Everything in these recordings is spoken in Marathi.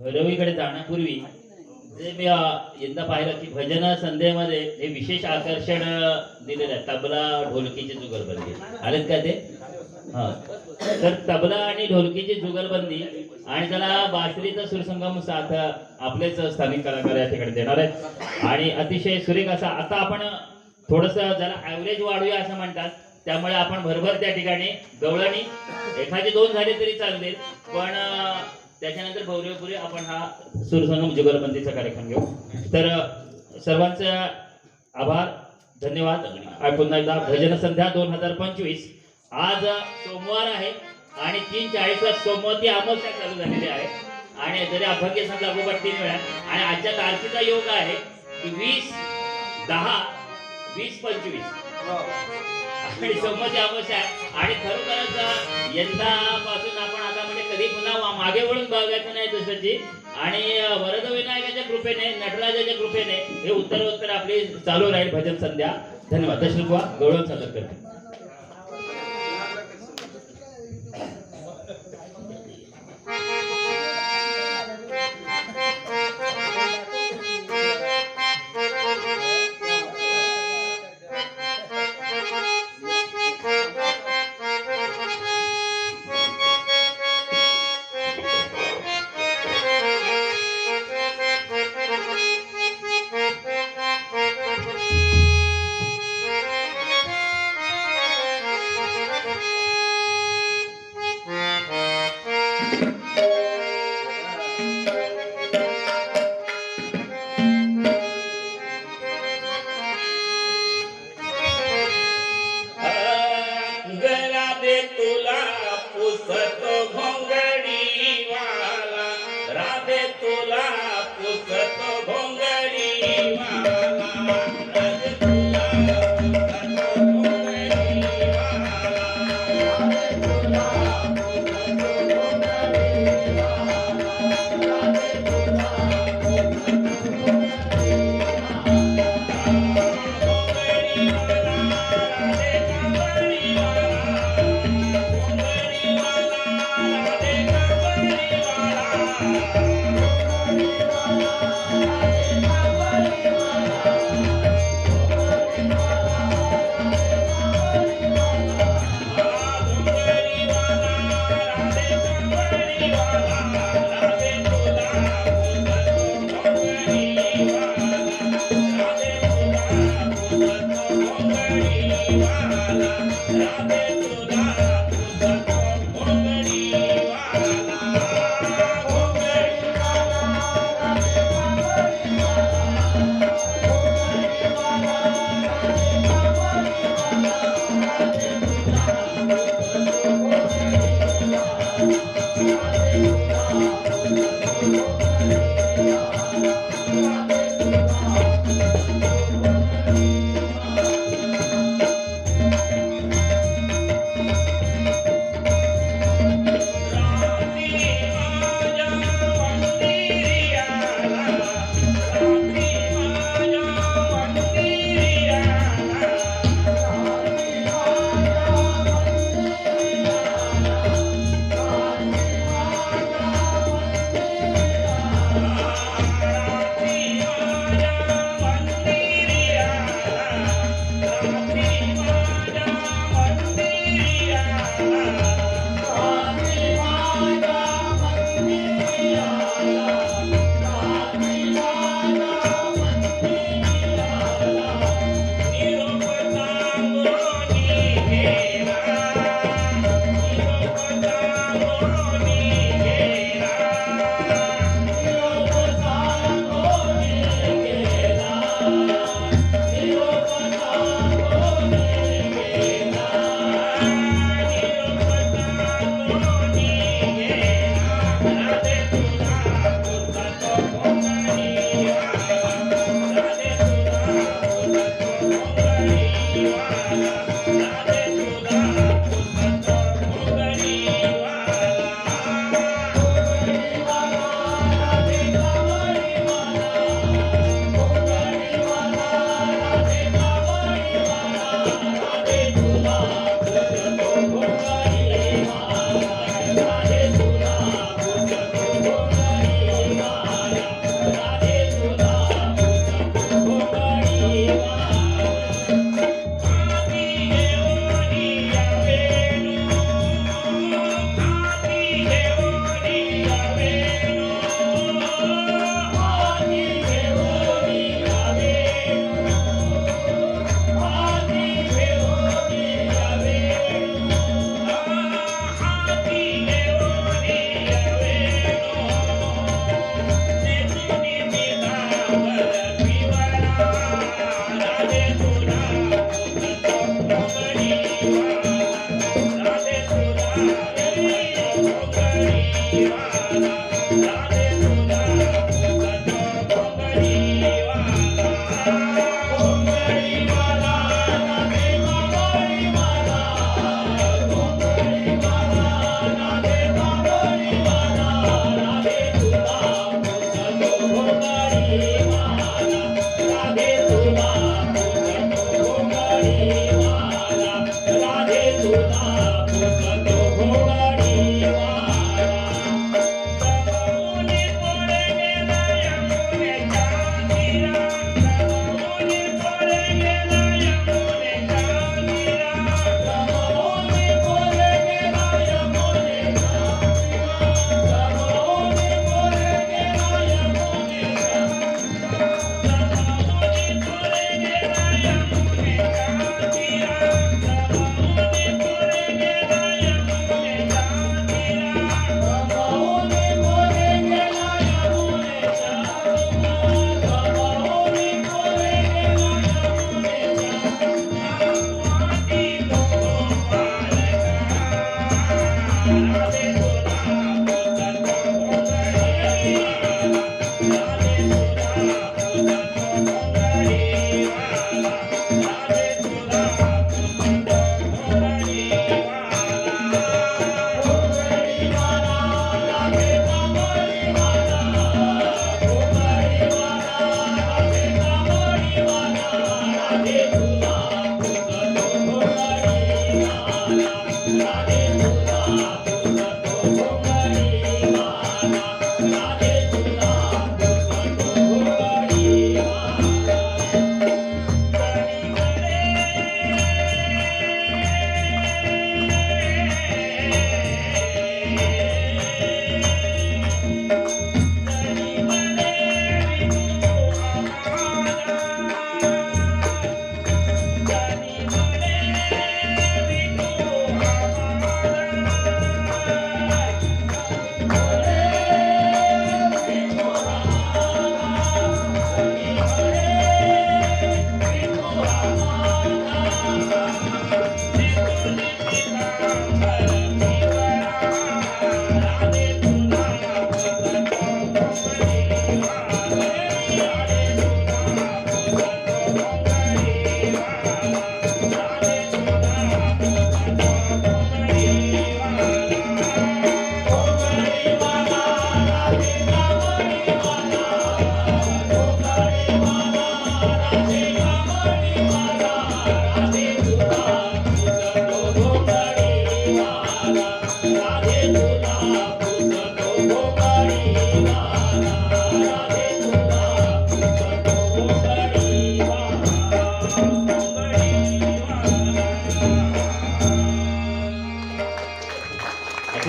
भैरवीकडे जाण्यापूर्वी जे मी यंदा पाहिलं की भजन संध्येमध्ये हे विशेष आकर्षण दिलेलं आहे. तबला ढोलकीची जुगलबंदी. आलेत का ते? हा. तर तबला आणि ढोलकीची जुगलबंदी आणि त्याला बासरीचा सुरसंगम साथ आपलेच स्थानिक कलाकार या ठिकाणी देणार आहेत. आणि अतिशय सुरेख असा आता आपण थोडस जरा ऍव्हरेज वाढूया असं म्हणतात. त्यामुळे आपण भरभर त्या ठिकाणी गवळणी एखादी दोन झाले तरी चालतील. पण त्याच्यानंतर भौरवपुरी आपण हा सुरसंगम जुगलबंदीचा कार्यक्रम घेऊ. तर सर्वांचा सर्वांचे आभार धन्यवाद. पुन्हा एकदा भजन संध्या दोन हजार पंचवीस. आज सोमवार आहे आणि तीन चाळीसला सोमवती अमावस्या चालू झालेली आहे. आणि जरी अभंग्य संघ लागोपाठ तीन वेळा आणि आजच्या तारखेचा योग आहे की वीस दहा वीस पंचवीस. आणि सोमवारची अमावस्या आहे. आणि खरोखरच यंदापासून आपण कधी पुन्हा मागे वळून बघायचं नाही दुसऱ्याची. आणि वरद विनायकाच्या कृपेने नटराजाच्या कृपेने हे उत्तर उत्तर आपली चालू राहील भजन संध्या. धन्यवाद. दशरथ गौरव सादर करते.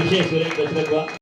अतिशय सुरेख दशरथ बा